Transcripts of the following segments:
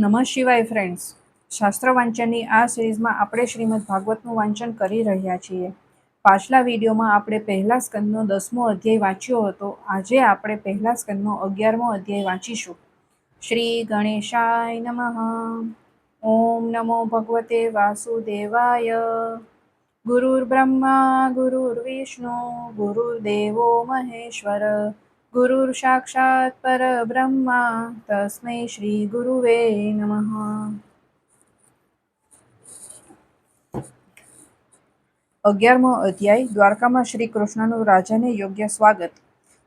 નમઃ શિવાય ફ્રેન્ડ્સ શાસ્ત્ર વાંચનની આ સિરીઝમાં આપણે શ્રીમદ ભાગવતનું વાંચન કરી રહ્યા છીએ. પાછલા વિડીયોમાં આપણે પહેલા સ્કંદનો દસમો અધ્યાય વાંચ્યો હતો. આજે આપણે પહેલા સ્કંદનો અગિયારમો અધ્યાય વાંચીશું. શ્રી ગણેશાય નમઃ. ઓમ નમો ભગવતે વાસુદેવાય. ગુરુર્બ્રહ્મા, ગુરુર્વિષ્ણુ, ગુરુર્દેવો મહેશ્વર. ગુરુર સાક્ષાત પરબ્રહ્મા તસ્મૈ શ્રી ગુરુવે નમઃ અગિયારમો અધ્યાય દ્વારકામાં શ્રી કૃષ્ણનું રાજાને યોગ્ય સ્વાગત.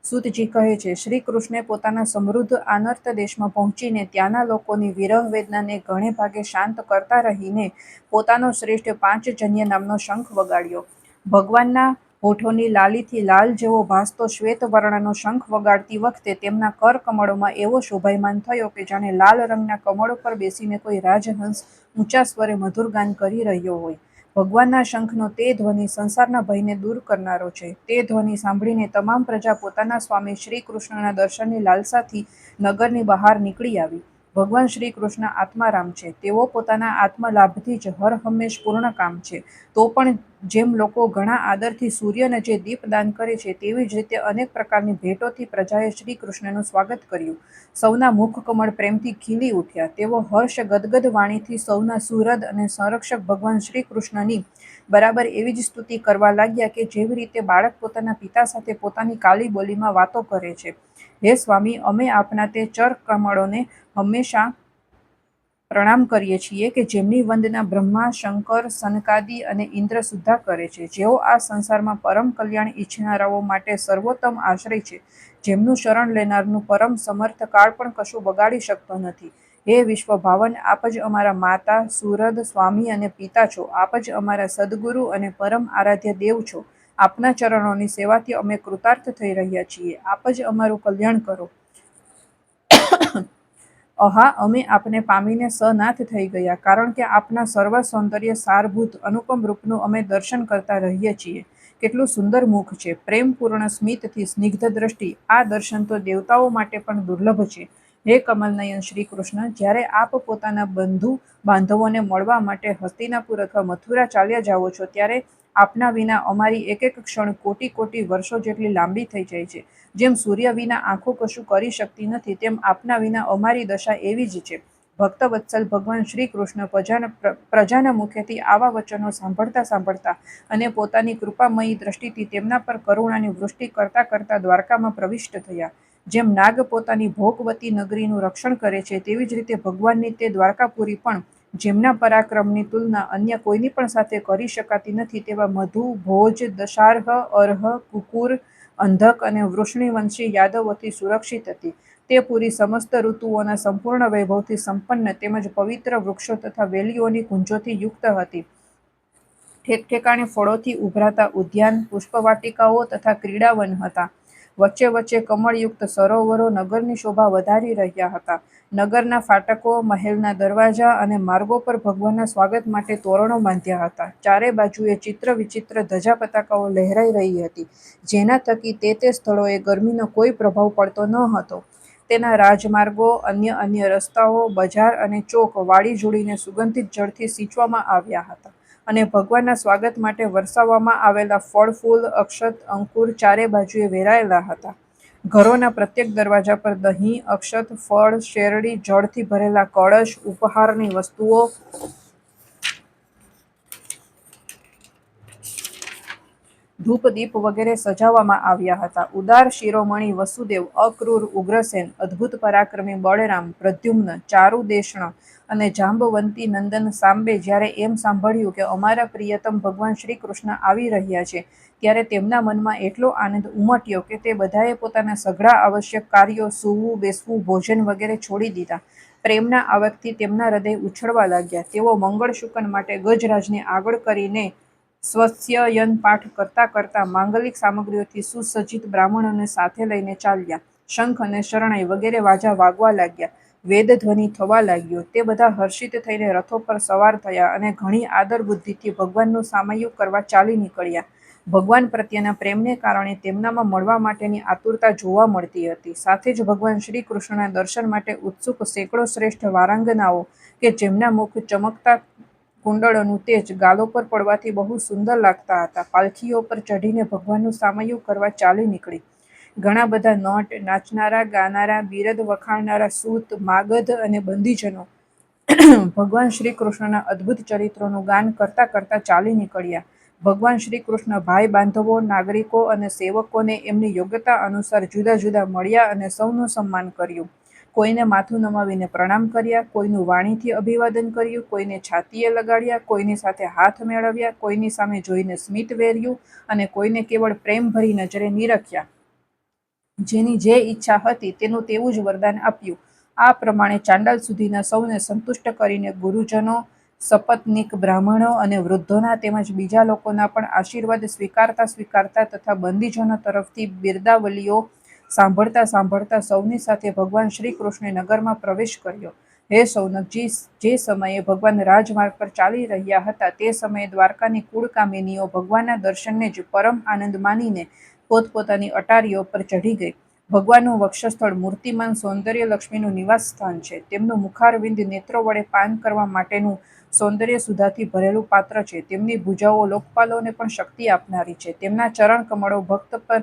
સુતજી કહે છે શ્રી કૃષ્ણે પોતાના સમૃદ્ધ આનર્ત દેશમાં પહોંચીને ત્યાંના લોકોની વિરહ વેદનાને ઘણે ભાગે શાંત કરતા રહીને પોતાનો શ્રેષ્ઠ પાંચજન્ય નામનો શંખ વગાડ્યો. ભગવાનના હોઠોની લાલીથી લાલ જેવો ભાસતો શ્વેત વર્ણનો શંખ વગાડતી વખતે તેમના કર કમળોમાં એવો શોભાયમાન થયો કે જાણે લાલ રંગના કમળો પર બેસીને કોઈ રાજહંસ ઊંચા સ્વરે મધુર ગાન કરી રહ્યો હોય. ભગવાનના શંખનો તે ધ્વનિ સંસારના ભયને દૂર કરનારો છે. તે ધ્વનિ સાંભળીને તમામ પ્રજા પોતાના સ્વામી શ્રી કૃષ્ણના દર્શનની લાલસાથી નગરની બહાર નીકળી આવી. ભગવાન શ્રી કૃષ્ણ આત્મારામ છે. તેઓ પોતાના આત્મલાભથી જ હર હંમેશ પૂર્ણ કામ છે. તો પણ જેમ લોકો ઘણા આદરથી સૂર્યને જે દીપદાન કરે છે તેવી જ રીતે અનેક પ્રકારની ભેટોથી પ્રજાએ શ્રી કૃષ્ણનું સ્વાગત કર્યું. સૌના મુખ કમળ પ્રેમથી ખીલી ઉઠ્યા. તેઓ હર્ષ ગદગદ વાણીથી સૌના સુહૃદ અને સંરક્ષક ભગવાન શ્રી કૃષ્ણની બરાબર એવી જ સ્તુતિ કરવા લાગ્યા કે જેવી રીતે બાળક પોતાના પિતા સાથે પોતાની કાલી બોલીમાં વાતો કરે છે. હે સ્વામી, અમે આપના તે ચર કમળોને હંમેશા પ્રણામ કરીએ છીએ કે જેમની વંદના બ્રહ્મા, શંકર, સનકાદી અને ઇન્દ્ર સુદ્ધા કરે છે. જેઓ આ સંસારમાં પરમ કલ્યાણ ઈચ્છનારાઓ માટે સર્વોત્તમ આશ્રય છે, જેમનું શરણ લેનારનું પરમ સમર્થ કાળ પણ કશું બગાડી શકતો નથી. હે વિશ્વ ભાવન આપ જ અમારા માતા, સુરદ, સ્વામી અને પિતા છો. આપ જ અમારા સદગુરુ અને પરમ આરાધ્ય દેવ છો. આપના ચરણોની સેવાથી અમે કૃતાર્થ થઈ રહ્યા છીએ. આપ જ અમારું કલ્યાણ કરો. અહા, અમે આપને પામીને સનાથ થઈ ગયા, કારણ કે આપના સર્વ સૌંદર્ય સારભૂત અનુપમ રૂપનું અમે દર્શન કરતા રહીએ છીએ. કેટલું સુંદર મુખ છે, પ્રેમપૂર્ણ સ્મિતથી સ્નિગ્ધ દ્રષ્ટિ. આ દર્શન તો દેવતાઓ માટે પણ દુર્લભ છે. હે કમલનયન શ્રી કૃષ્ણ જ્યારે આપ પોતાના બંધુ બાંધવોને મળવા માટે હસ્તિનાપુર અથવા મથુરા ચાલ્યા જાઓ છો, ત્યારે આપના વિના અમારી એક એક ક્ષણ કોટી કોટી વર્ષો જેટલી લાંબી થઈ જાય છે. જેમ સૂર્ય વિના આંખો કશું કરી શકતી નથી, તેમ આપના વિના અમારી દશા એવી જ છે. ભક્ત વત્સલ ભગવાન શ્રી કૃષ્ણ પ્રજાના પ્રજાના મુખેથી આવા વચનો સાંભળતા સાંભળતા અને પોતાની કૃપામયી દ્રષ્ટિથી તેમના પર કરુણાની વૃષ્ટિ કરતા કરતા દ્વારકામાં પ્રવિષ્ટ થયા. જેમ નાગ પોતાની ભોગવતી નગરીનું રક્ષણ કરે છે, તેવી જ રીતે ભગવાનની તે દ્વારકાપુરી પણ જેમના પરાક્રમની તુલના અન્ય કોઈની પણ સાથે કરી શકાતી નથી તેવા મધુ, ભોજ, દશાર્હ, અર્હ, કુકુર, અંધક અને વૃષ્ણિવંશી યાદવોથી સુરક્ષિત હતી. તે પૂરી સમસ્ત ઋતુઓના સંપૂર્ણ વૈભવથી સંપન્ન તેમજ પવિત્ર વૃક્ષો તથા વેલીઓની કુંજોથી યુક્ત હતી. ઠેક ઠેકાણે ફળોથી ઉભરાતા ઉદ્યાન, પુષ્પવાટિકાઓ તથા ક્રીડાવન હતા. વચ્ચે વચ્ચે કમળયુક્ત સરોવરો નગરની શોભા વધારી રહ્યા હતા. નગરના ફાટકો, મહેલના દરવાજા અને માર્ગો પર ભગવાનના સ્વાગત માટે તોરણો બાંધ્યા હતા. ચારે બાજુએ ચિત્ર વિચિત્ર ધજા પતાકાઓ લહેરાઈ રહી હતી, જેના થકી તે તે સ્થળોએ ગરમીનો કોઈ પ્રભાવ પડતો ન હતો. તેના રાજમાર્ગો, અન્ય અન્ય રસ્તાઓ, બજાર અને ચોક વાળી જોડીને સુગંધિત જળથી સિંચવામાં આવ્યા હતા. અને ભગવાનના સ્વાગત માટે વરસાવવામાં આવેલા ફળ, ફૂલ, અક્ષત, અંકુર ચારે બાજુએ વેરાયેલા હતા. ઘરોના પ્રત્યેક દરવાજા પર દહીં, અક્ષત, ફળ, શેરડી, જળથી ભરેલા કળશ, ઉપહારની વસ્તુઓ ધૂપ દીપ વગેરે સજાવવામાં આવ્યા હતા. ઉદાર શિરોમણિ વસુદેવ, અક્રૂર, ઉગ્રસેન, અદ્ભુત પરાક્રમી બળરામ, પ્રદ્યુમ્ન ચારુદેષ્ણ અને જાંબવંતી નંદન સાંબે જ્યારે એમ સાંભળ્યું કે અમારા પ્રિયતમ ભગવાન શ્રી કૃષ્ણ આવી રહ્યા છે, ત્યારે તેમના મનમાં એટલો આનંદ ઉમટ્યો કે તે બધાએ પોતાના સઘળા આવશ્યક કાર્યો સૂવું, બેસવું, ભોજન વગેરે છોડી દીધા. પ્રેમના આવકથી તેમના હૃદય ઉછળવા લાગ્યા. તેઓ મંગળ શુકન માટે ગજરાજને આગળ કરીને સ્વસ્યયન પાઠ કરતા કરતા માંગલિક સામગ્રીઓથી સુસજ્જિત બ્રાહ્મણોને સાથે લઈને ચાલ્યા. શંખ અને શરણાઈ વગેરે વાજા વાગવા લાગ્યા. વેદ ધ્વનિ થવા લાગ્યો. તે બધા હર્ષિત થઈને રથો પર સવાર થયા અને ઘણી આદર બુદ્ધિથી ભગવાનનું સામયું કરવા ચાલી નીકળ્યા. ભગવાન પ્રત્યેના પ્રેમને કારણે તેમનામાં મળવા માટેની આતુરતા જોવા મળતી હતી. સાથે જ ભગવાન શ્રી કૃષ્ણના દર્શન માટે ઉત્સુક સેંકડો શ્રેષ્ઠ વારાંગનાઓ કે જેમના મુખ ચમકતા કુંડળોનું તેજ ગાલો પર પડવાથી બહુ સુંદર લાગતા હતા. પાલખીઓ પર ચઢીને ભગવાનનું સામયું કરવા ચાલી નીકળી. ઘણા બધા નોટ નાચનારા, ગાનારા, બિરદ વખાણનારા સૂત, માગધ અને બંદીજનો ભગવાન શ્રી કૃષ્ણના અદ્ભુત ચરિત્રોનું ગાન કરતા કરતા ચાલી નીકળ્યા. ભગવાન શ્રી કૃષ્ણ ભાઈ બાંધવો, નાગરિકો અને સેવકોને એમની યોગ્યતા અનુસાર જુદા જુદા મળ્યા અને સૌનું સન્માન કર્યું. કોઈને માથું નમાવીને પ્રણામ કર્યા, કોઈનું વાણીથી અભિવાદન કર્યું, કોઈને છાતીએ લગાડ્યા, કોઈની સાથે હાથ મેળવ્યા, કોઈની સામે જોઈને સ્મિત વેર્યું અને કોઈને કેવળ પ્રેમભરી નજરે નિરખ્યા. જેની જે ઈચ્છા હતી તેનું તેવું જ વરદાન આપ્યું. આ પ્રમાણે ચાંડાલ સુધીના સૌને સંતુષ્ટ કરીને ગુરુજનો, સપત્નિક બ્રાહ્મણો અને વૃદ્ધોના તેમજ બીજા લોકોના પણ આશીર્વાદ સ્વીકારતા સ્વીકારતા તથા બંદીજનો તરફથી બિરદાવલીઓ સાંભળતા સાંભળતા સૌની સાથે ભગવાન શ્રી કૃષ્ણે નગરમાં પ્રવેશ કર્યો. હે સૌનકજી જે સમયે ભગવાન રાજમાર્ગ પર ચાલી રહ્યા હતા, તે સમયે દ્વારકાની કુળકામિનીઓ ભગવાનના દર્શનને જ પરમ આનંદ માનીને પોતપોતાની અટારીઓ પર ચઢી ગઈ. ભગવાનનું વક્ષસ્થળ મૂર્તિમાન સૌંદર્ય લક્ષ્મીનું નિવાસ સ્થાન છે. તેમનું મુખારવિંદ નેત્રો વડે પાન કરવા માટેનું સૌંદર્ય સુધાથી ભરેલું પાત્ર છે. તેમની ભુજાઓ લોકપાલોને પણ શક્તિ આપનારી છે. તેમના ચરણ કમળો ભક્ત પર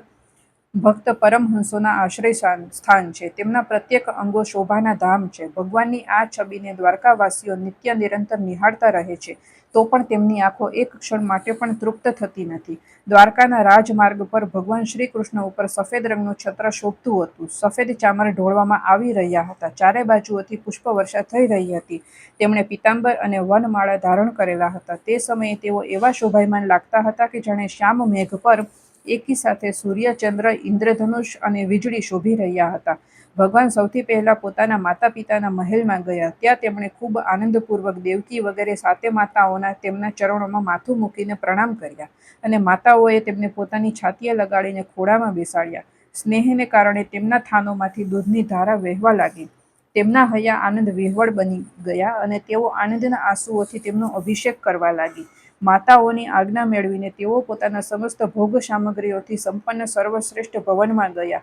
ભક્ત પરમહંસોના આશ્રય સ્થાન છે. તેમના પ્રત્યેક અંગો શોભાના ધામ છે. ભગવાનની આ છબીને દ્વારકાવાસીઓ નિત્ય નિરંતર નિહાળતા રહે છે. તો પણ તેમની આંખો એક ક્ષણ માટે પણ તૃપ્ત થતી નથી. દ્વારકાના રાજમાર્ગ પર ભગવાન શ્રી કૃષ્ણ ઉપર સફેદ રંગનું છત્ર શોભતું હતું. સફેદ ચામર ઢોળવામાં આવી રહ્યા હતા. ચારે બાજુઓથી પુષ્પવર્ષા થઈ રહી હતી. તેમણે પિતાંબર અને વનમાળા ધારણ કરેલા હતા. તે સમયે તેઓ એવા શોભાયમાન લાગતા હતા કે જાણે શ્યામ મેઘ પર એકી સાથે સૂર્ય, ચંદ્ર ઇન્દ્રધનુષ અને વીજળી શોભી રહ્યા હતા. ભગવાન સૌથી પહેલાં પોતાના માતા પિતાના મહેલમાં ગયા. ત્યાં તેમણે ખૂબ આનંદપૂર્વક દેવકી વગેરે સાતે માતાઓના તેમના ચરણોમાં માથું મૂકીને પ્રણામ કર્યા અને માતાઓએ તેમને પોતાની છાતીએ લગાડીને ખોળામાં બેસાડ્યા. સ્નેહને કારણે તેમના થાનોમાંથી દૂધની ધારા વહેવા લાગી. તેમના હૈયા આનંદ વિહવળ બની ગયા અને તેઓ આનંદના આંસુઓથી તેમનો અભિષેક કરવા લાગી. માતાઓની આજ્ઞા મેળવીને તેઓ પોતાના સમસ્ત ભોગ સામગ્રીઓથી સંપન્ન સર્વશ્રેષ્ઠ ભવનમાં ગયા.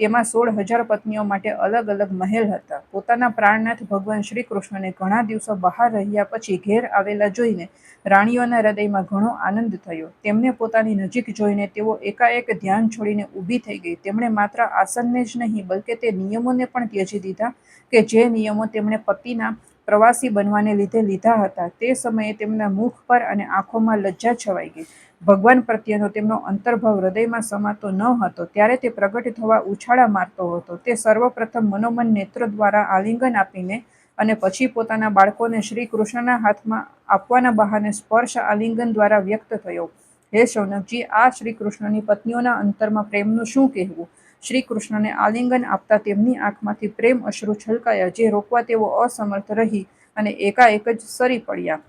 તેમાં સોળ હજાર પત્નીઓ માટે અલગ અલગ મહેલ હતા. પોતાના પ્રાણનાથ ભગવાન શ્રી કૃષ્ણને ઘણા દિવસો બહાર રહ્યા પછી ઘેર આવેલા જોઈને રાણીઓના હૃદયમાં ઘણો આનંદ થયો. તેમને પોતાની નજીક જોઈને તેઓ એકાએક ધ્યાન છોડીને ઊભી થઈ ગઈ. તેમણે માત્ર આસનને જ નહીં, બલકે તે નિયમોને પણ ત્યજી દીધા કે જે નિયમો તેમણે પતિના પ્રવાસી બનવાને લીધે લીધા હતા. તે સમયે તેમના મુખ પર અને આંખોમાં લજ્જા છવાઈ ગઈ. ભગવાન પ્રત્યેનો તેમનો અંતર્ભાવ હૃદયમાં સમાતો ન હતો. ત્યારે તે પ્રગટ થવા ઉછાળા મારતો હતો. તે સર્વપ્રથમ મનોમન નેત્ર દ્વારા આલિંગન આપીને અને પછી પોતાના બાળકોને શ્રી કૃષ્ણના હાથમાં આપવાના બહાને સ્પર્શ આલિંગન દ્વારા વ્યક્ત થયો. હે શૌનકજી, આ શ્રી કૃષ્ણની પત્નીઓના અંતરમાં પ્રેમનું શું કહેવું? શ્રી કૃષ્ણને આલિંગન આપતા તેમની આંખમાંથી પ્રેમ અશ્રુ છલકાયા, જે રોકવા તેઓ અસમર્થ રહી અને એકાએક જ સરી પડ્યા.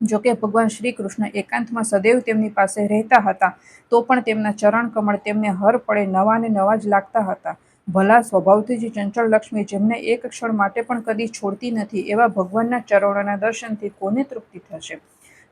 જોકે ભગવાન શ્રી કૃષ્ણ એકાંતમાં સદૈવ તેમની પાસે રહેતા હતા, તો પણ તેમના ચરણ કમળ તેમને હર પડે નવા ને નવા જ લાગતા હતા. ભલા સ્વભાવથી જ ચંચળ લક્ષ્મી જેમને એક ક્ષણ માટે પણ કદી છોડતી નથી, એવા ભગવાનના ચરણોના દર્શનથી કોને તૃપ્તિ થશે?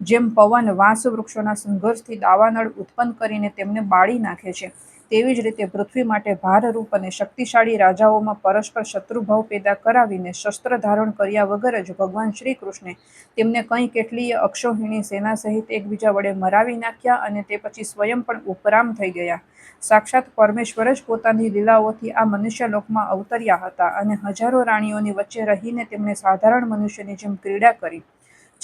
જેમ પવન વાંસ વૃક્ષોના સંઘર્ષથી દાવાનળ ઉત્પન્ન કરીને તેમને બાળી નાખે છે તેવી જ રીતે પૃથ્વી માટે ભારરૂપ અને શક્તિશાળી રાજાઓમાં પરસ્પર શત્રુભાવ પેદા કરાવીને શસ્ત્ર ધારણ કર્યા વગર જ ભગવાન શ્રી કૃષ્ણે તેમને કંઈ કેટલીય અક્ષોહિણી સેના સહિત એકબીજા વડે મરાવી નાખ્યા અને તે પછી સ્વયં પણ ઉપરામ થઈ ગયા. સાક્ષાત પરમેશ્વર જ પોતાની લીલાઓથી આ મનુષ્ય લોકમાં અવતર્યા હતા અને હજારો રાણીઓની વચ્ચે રહીને તેમણે સાધારણ મનુષ્યની જેમ ક્રીડા કરી.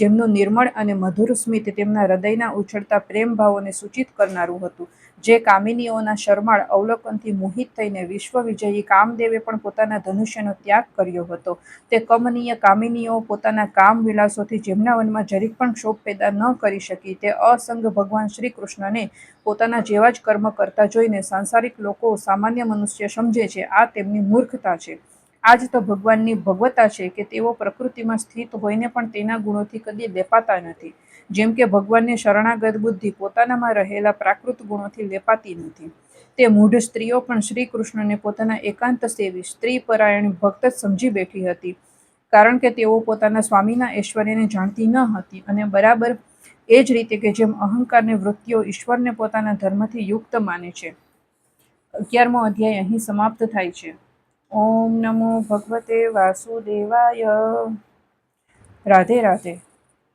જેમનું નિર્મળ અને મધુર સ્મિત તેમના હૃદયના ઉછળતા પ્રેમ ભાવોને સૂચિત કરનારું હતું. જે કામિનીઓના શરમાળ અવલોકનથી મોહિત થઈને વિશ્વવિજયી કામદેવે પણ પોતાના ધનુષ્યનો ત્યાગ કર્યો હતો. તે કમનીય કામિનીઓ પોતાના કામ વિલાસોથી જેમના મનમાં જરીક પણ ક્ષોભ પેદા ન કરી શકી, તે અસંગ ભગવાન શ્રી કૃષ્ણને પોતાના જેવા જ કર્મ કરતા જોઈને સાંસારિક લોકો સામાન્ય મનુષ્ય સમજે છે. આ તેમની મૂર્ખતા છે. આ જ તો ભગવાનની ભગવતા છે કે તેઓ પ્રકૃતિમાં સ્થિત હોઈને પણ તેના ગુણોથી કદી લેપાતા નથી. જેમ કે ભગવાનની શરણાગત બુદ્ધિ પોતાનામાં રહેલા પ્રાકૃત ગુણોથી લેપાતી નથી. તે મૂઢ સ્ત્રીઓ પણ શ્રી કૃષ્ણને પોતાના એકાંત સેવી સ્ત્રી પરાયણ ભક્ત સમજી બેઠી હતી. કારણ કે તેઓ પોતાના સ્વામીના ઐશ્વર્યને જાણતી ન હતી અને બરાબર એ જ રીતે કે જેમ અહંકારની વૃત્તિઓ ઈશ્વરને પોતાના ધર્મથી યુક્ત માને છે. અગિયારમો અધ્યાય અહીં સમાપ્ત થાય છે. ઓમ નમો ભગવતે વાસુદેવાય. રાધે રાધે.